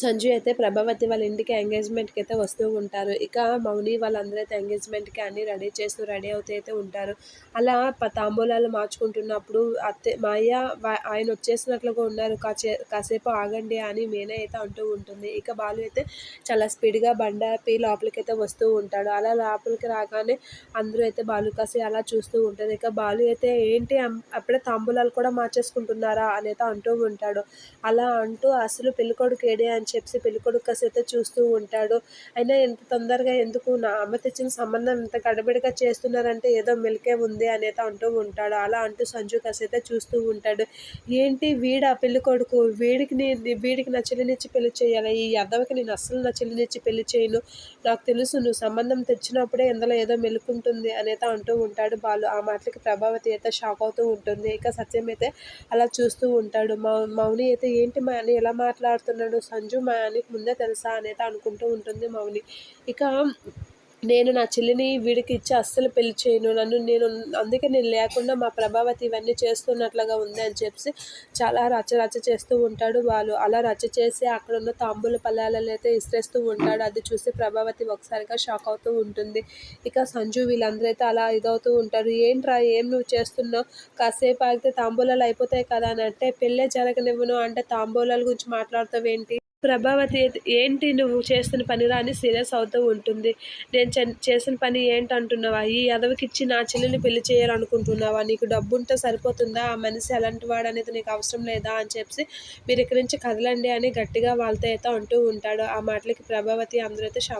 సంజు అయితే ప్రభావతి వాళ్ళ ఇంటికి ఎంగేజ్మెంట్కి అయితే వస్తూ ఉంటారు. ఇక మౌని వాళ్ళందరూ అయితే ఎంగేజ్మెంట్కి అన్ని రెడీ చేస్తూ రెడీ అవుతూ అయితే ఉంటారు. అలా తాంబూలాలు మార్చుకుంటున్నప్పుడు అత్తే మా అయ్య ఆయన వచ్చేసినట్లుగా ఉన్నారు. కాసే కాసేపు ఆగండి అని మేనే అయితే అంటూ ఉంటుంది. ఇక బాలు అయితే చాలా స్పీడ్గా బండ ఆపి లోపలికి అయితే వస్తూ ఉంటాడు. అలా లోపలికి రాగానే అందరూ అయితే బాలు కాసి అలా చూస్తూ ఉంటారు. ఇక బాలు అయితే ఏంటి అప్పుడే తాంబూలాలు కూడా మార్చేసుకుంటున్నారా అని అయితే అంటూ ఉంటాడు. అలా అంటూ అసలు పెళ్ళికొడుకు ఏడే అని అని చెప్పి పెళ్ళికొడుకు కసైతే చూస్తూ ఉంటాడు. అయినా ఎంత తొందరగా ఎందుకు నా అమ్మ తెచ్చిన సంబంధం ఇంత గడబిడిగా చేస్తున్నారంటే ఏదో మెలికే ఉంది అనేది అంటూ ఉంటాడు. అలా అంటూ సంజు కాసి చూస్తూ ఉంటాడు. ఏంటి వీడు ఆ పెళ్ళికొడుకు వీడికి నీ వీడికి నా చెల్లినిచ్చి పెళ్ళి చేయాలి? ఈ అద్దవకి నేను అస్సలు నా చెల్లినిచ్చి పెళ్ళి చేయను. నాకు తెలుసు నువ్వు సంబంధం తెచ్చినప్పుడే ఇందులో ఏదో మెలుకుంటుంది అనేది అంటూ ఉంటాడు బాలు. ఆ మాటలకి ప్రభావతి అయితే షాక్ అవుతూ ఉంటుంది. ఇక సత్యం అయితే అలా చూస్తూ ఉంటాడు. మౌ మౌని అయితే ఏంటి మా అని ఎలా మాట్లాడుతున్నాడు సంజు? మా ఆయనకి ముందే తెలుసా అనేది అనుకుంటూ ఉంటుంది మౌని. ఇక నేను నా చెల్లిని వీడికి ఇచ్చి అస్సలు పెళ్ళి చేయను. నన్ను నేను అందుకే నేను లేకుండా మా ప్రభావతి ఇవన్నీ చేస్తున్నట్లుగా ఉంది అని చెప్పి చాలా రచ్చ రచ్చ చేస్తూ ఉంటాడు వాళ్ళు. అలా రచ్చ చేసి అక్కడ ఉన్న తాంబూల పల్లాలను అయితే ఇసిరేస్తూ ఉంటాడు. అది చూసి ప్రభావతి ఒకసారిగా షాక్ అవుతూ ఉంటుంది. ఇక సంజు వీళ్ళందరూ అయితే అలా ఇదవుతూ ఉంటారు. ఏంట్రా ఏం నువ్వు చేస్తున్నావు? కాసేపు ఆగితే తాంబూలాలు అయిపోతాయి కదా అని అంటే పెళ్ళే జరగనివ్వను. అంటే తాంబూలాల గురించి మాట్లాడతావు ఏంటి ప్రభావతి అయితే, ఏంటి నువ్వు చేస్తున్న పనిరా అని సీరియస్ అవుతూ ఉంటుంది. నేను చేసిన పని ఏంటంటున్నావా? ఈ అదవికిచ్చి ఇచ్చి నా చెల్లిని పెళ్ళి చేయాలనుకుంటున్నావా? నీకు డబ్బుంటే సరిపోతుందా? ఆ మనిషి అలాంటి వాడు అనేది నీకు అవసరం లేదా? అని చెప్పి మీరు ఇక్కడి నుంచి కదలండి అని గట్టిగా వాళ్ళతో అయితే అంటూ ఉంటాడు. ఆ మాటలకి ప్రభావతి అందరూ అయితే షాక్